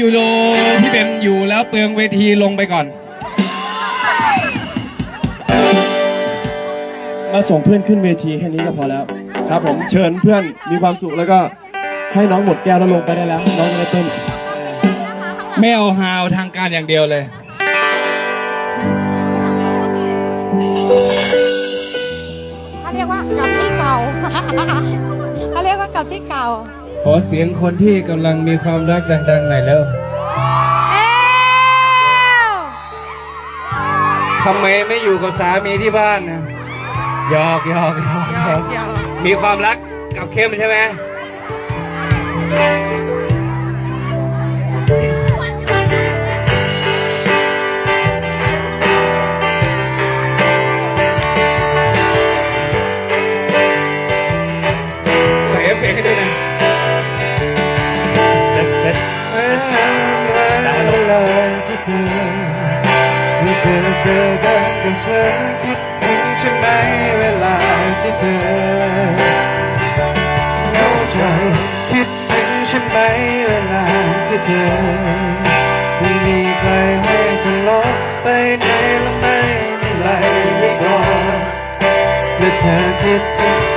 ยูโรพี่เบมอยู่แล้วเปลืองเวทีลงไปก่อน มาส่งเพื่อนขึ้นเวทีแค่นี้ก็พอแล้ว ครับผมเชิญเพื่อนมีความสุขแล้วก็ให้น้องหมดแก้วแล้วลงไปได้แล้ว น้องจะได้เต้นไม่เอาฮาวทางการอย่างเดียวเลยเขาเรียกว่ากับที่เก่าเขาเรียกว่ากับที่เก่า ขอเสียงคนที่กำลังมีความรักดังๆหน่อยแล้วเอ้วทำไมไม่อยู่กับสามีที่บ้านนะหยอกหยอกหยอกหยอกเดี๋ยวมีความรักกับเข้มใช่ไหม ที่เธอที่เธอเจอกันกับฉันคิดถึงใช่ไหมเวลาที่เธอเหงาใจคิดถึงใช่ไหมเวลาที่เธอไม่มีใครให้ทะเลาะไปไหนแล้วไม่มีไหลให้กอดและเธอคิดถึง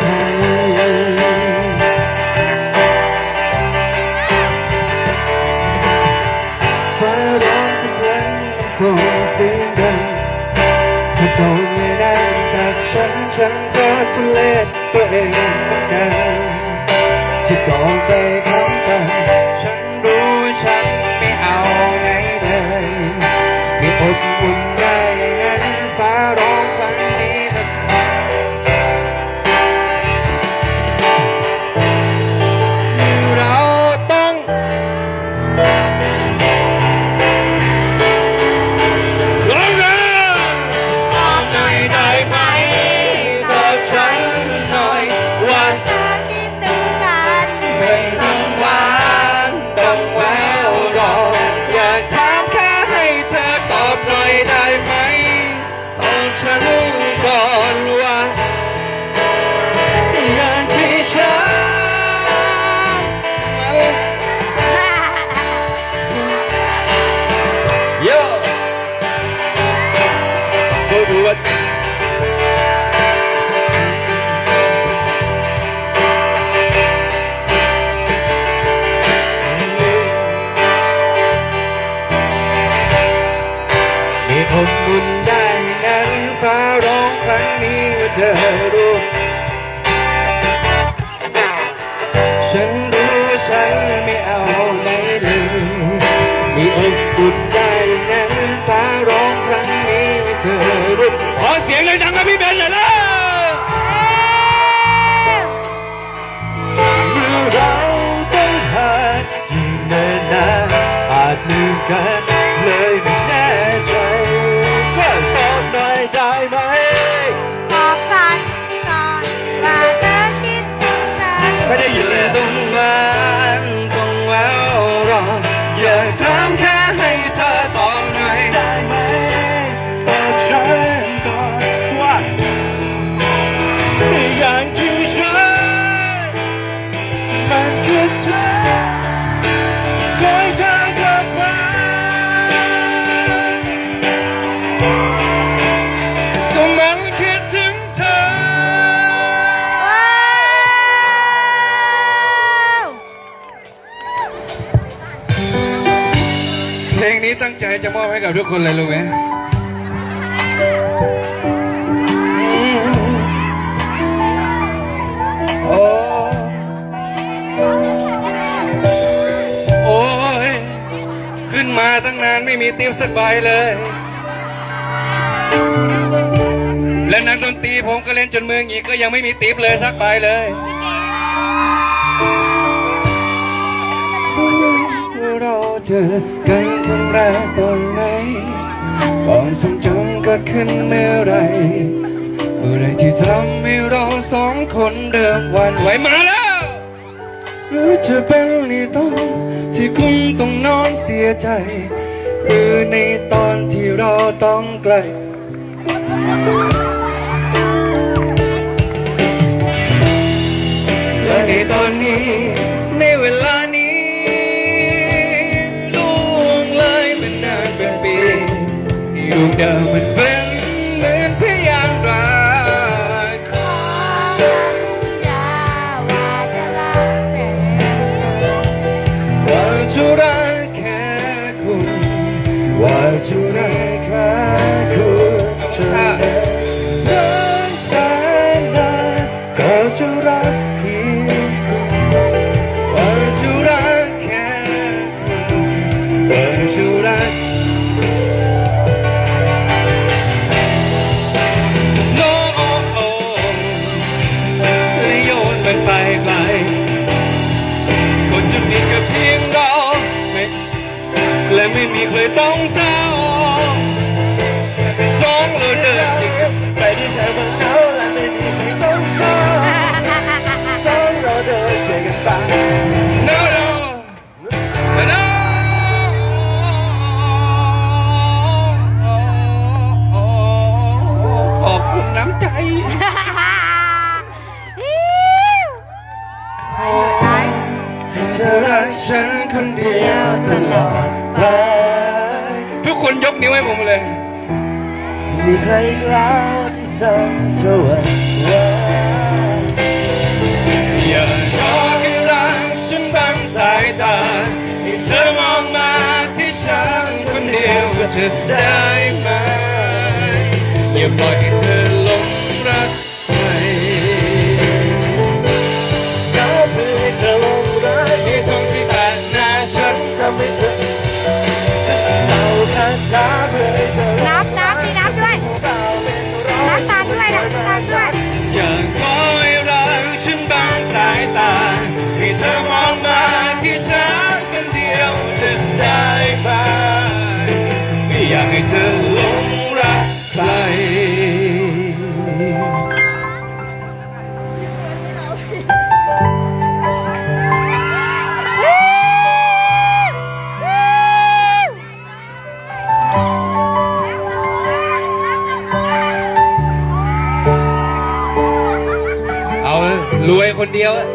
อ งนี้ตั้งใจจะมอบให้กับทุกคนเลยรู้ไหมโอ้โอ้ยขึ้นมาตั้งนานไม่มีติวสักใบเลย และนักดนตรีผมก็เล่นจนมือหงิกก็ยังไม่มีติปเลยสักใบเลย เจอกันครั้งแรกตอนไหนความทรงจำเกิดขึ้นเมื่อไรเมื่อไรที่ทำให้เราสองคนเดิมวันไหวมาแล้ว หรือจะเป็นในตอนที่คุณต้องนอนเสียใจหรือในตอนที่เราต้องไกลและในตอนนี้ เดิม คนยกนิ้วให้ผมเลย มีใครแล้วที่ทำเธอหวันไหวอย่าขอให้รักฉันบังสายตาให้เธอมองมาที่ฉันคนเดียวจะได้ไหมอย่าปล่อยให้เธอ รวยคนเดียวอะ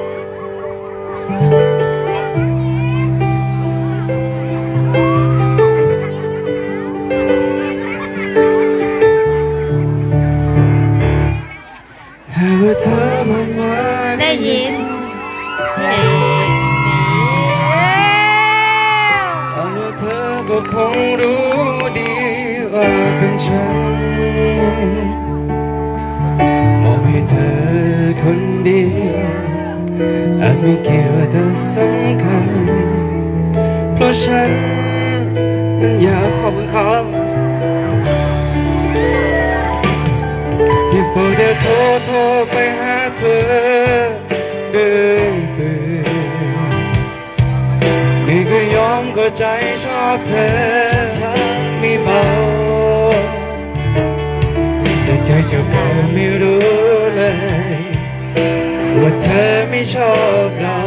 หากว่าเธอมันมาได้ยินได้ยินเอาว่าเธอก็คงรู้ดีว่าเป็นฉันมอบให้เธอ คนเดียวอาจไม่เกี่ยวแต่สำคัญ เพราะฉันนั้นอยากขอบคุณเขาที่เฝ้าโทรโทรไปหาเธอเดินเบื่อนี่ก็ยอมก็ใจชอบเธอ ว่าเธอไม่ชอบเรา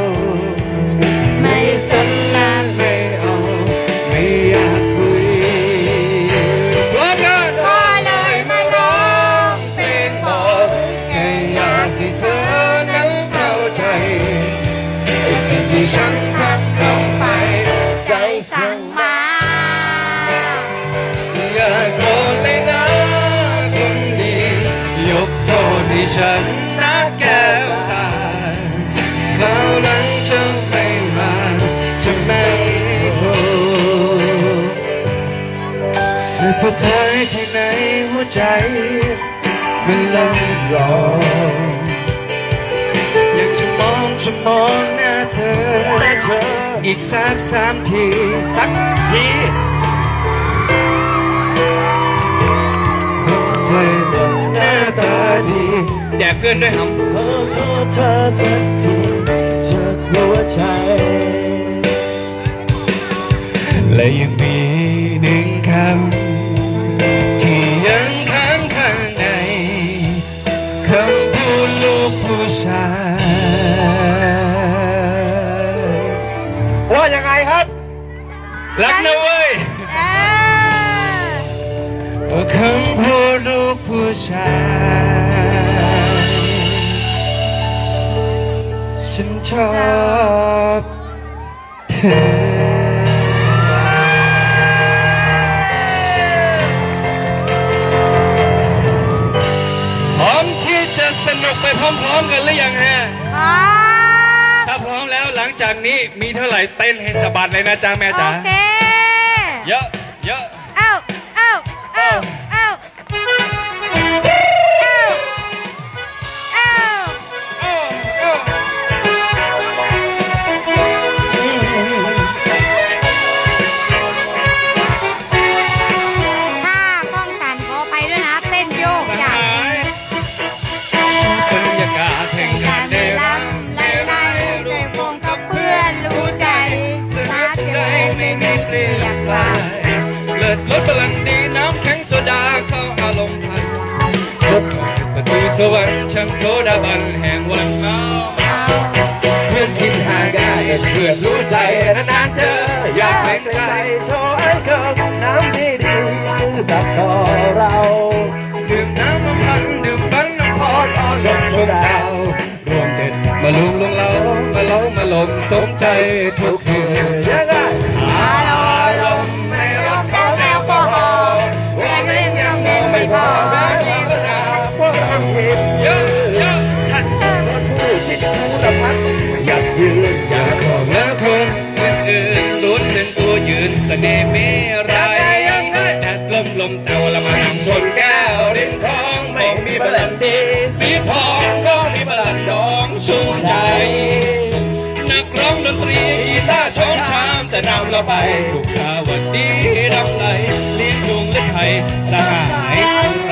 แต่สุดท้ายที่ในหัวใจมันลงรออยากจะมองจะมองหน้าเธออีกสักสามทีสักทีเธอหน้าตาดีแจกเพื่อนด้วยครับขอโทษเธอสักทีจากหัวใจและยังมี ชายว่ายังไงครับ รักนะเว้ยเออว่าคำพูดลูกผู้ชาย ฉันชอบเธอ จากนี้มีเท่าไหร่เต้นให้สะบัดเลยนะจ๊ะแม่โอจ๋าเค เยอะเยอะ สวรรค์ช่างโซดาบันแห่งวันเมาเพื่อนคิดหาได้เพื่อนรู้ใจนานๆเจออยากแบ่งใจโชว์ให้เกิดน้ำดีดีซื่อสัตย์ต่อเราดื่มน้ำมันพันดื่มฟันน้ำพอดอ่อนลมชมดาวรวมเด็ดมาลุงลงเรามาเล้ามาลมสมใจทุกคืน มไรแดดลมลมเต่าละมานั่งชนแก้วริมคลองไม่มีบลันดี สีทองก็มีบลันดองชูใจนักร้องดนตรีกีตาร์ช้อนชามจะนำเราไปสุขาวดีรำไรเลี้ยงดวงและไทยสหาย